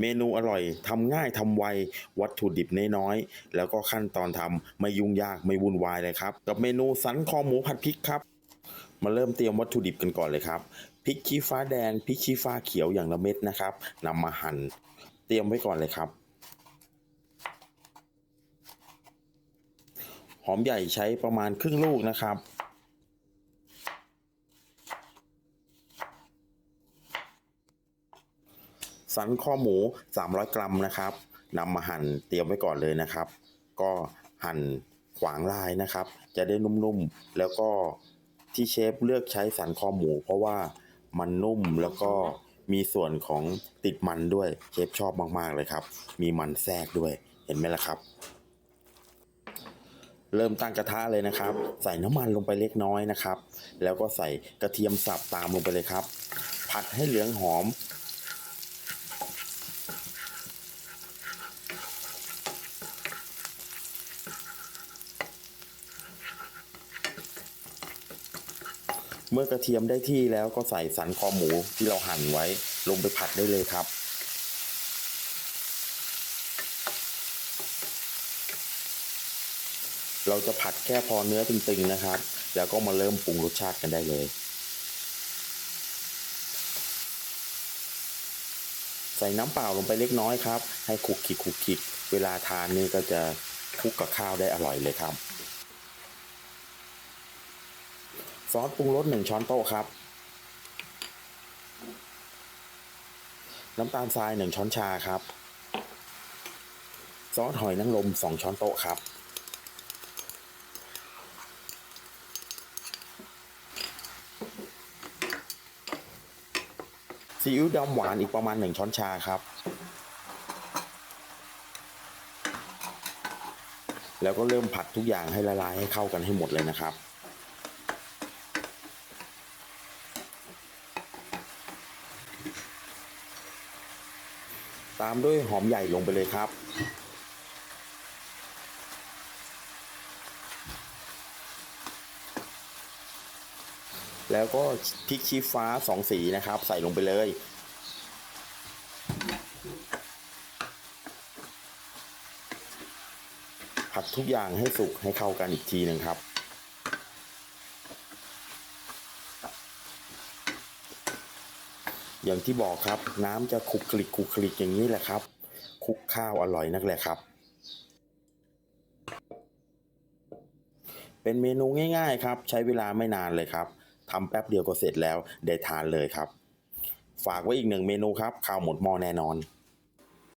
เมนูอร่อยทำง่ายทำไว วัตถุดิบน้อยๆแล้วก็ขั้นตอนทำไม่ยุ่งยากไม่วุ่นวายเลยครับ กับเมนูสันคอหมูผัดพริกครับ มาเริ่มเตรียมวัตถุดิบกันก่อนเลยครับพริกชี้ฟ้าแดงพริกชี้ฟ้าเขียวอย่างละเม็ดนะครับนำมาหั่นเตรียมไว้ก่อนเลยครับ หอมใหญ่ใช้ประมาณครึ่งลูกนะครับ สันข้อหมู 300 กรัมนะครับนำมาหั่นเตรียมไว้ก่อนเลยนะครับ ก็หั่นขวางลายนะครับ จะได้นุ่มๆ แล้วก็ที่เชฟเลือกใช้สันคอหมู เพราะว่ามันนุ่มแล้วก็มีส่วนของติดมันด้วยเชฟชอบมากๆเลยครับ มีมันแทรกด้วยเห็นไหมล่ะครับ เริ่มตั้งกระทะเลยนะครับ ใส่น้ำมันลงไปเล็กน้อยนะครับ แล้วก็ใส่กระเทียมสับตามลงไปเลยครับ ผัดให้เหลืองหอม เมื่อกระเทียมได้ที่แล้วก็ใส่สันคอหมูที่เราหั่นไว้ลงไปผัดได้เลยครับ เราจะผัดแค่พอเนื้อตึงๆนะครับ แล้วก็มาเริ่มปรุงรสชาติกันได้เลย ใส่น้ำเปล่าลงไปเล็กน้อยครับ ให้คุกคิกคุกคิก เวลาทานนี่ก็จะคลุกกับข้าวได้อร่อยเลยครับ ซอสปรุงรสหนึ่งช้อนโต๊ะครับ น้ำตาลทรายหนึ่งช้อนชาครับ ซอสหอยนางรมสองช้อนโต๊ะครับ ซีอิ๊วดำหวานอีกประมาณหนึ่งช้อนชาครับ แล้วก็เริ่มผัดทุกอย่างให้ละลายให้เข้ากันให้หมดเลยนะครับ ตามด้วยหอมใหญ่ลงไปเลยครับ แล้วก็พริกชี้ฟ้าสองสีนะครับ ใส่ลงไปเลย ผัดทุกอย่างให้สุกให้เข้ากันอีกทีหนึ่งครับ อย่างที่บอกครับ น้ำจะคลุกคลิกคลุกคลิกอย่างนี้แหละครับคลุกข้าวอร่อยนักแหละครับ เป็นเมนูง่าย ๆ ครับ ใช้เวลาไม่นานเลยครับทำแป๊บเดียวก็เสร็จแล้วได้ทานเลยครับ ฝากไว้อีกหนึ่งเมนูครับข้าวหมดหม้อแน่นอน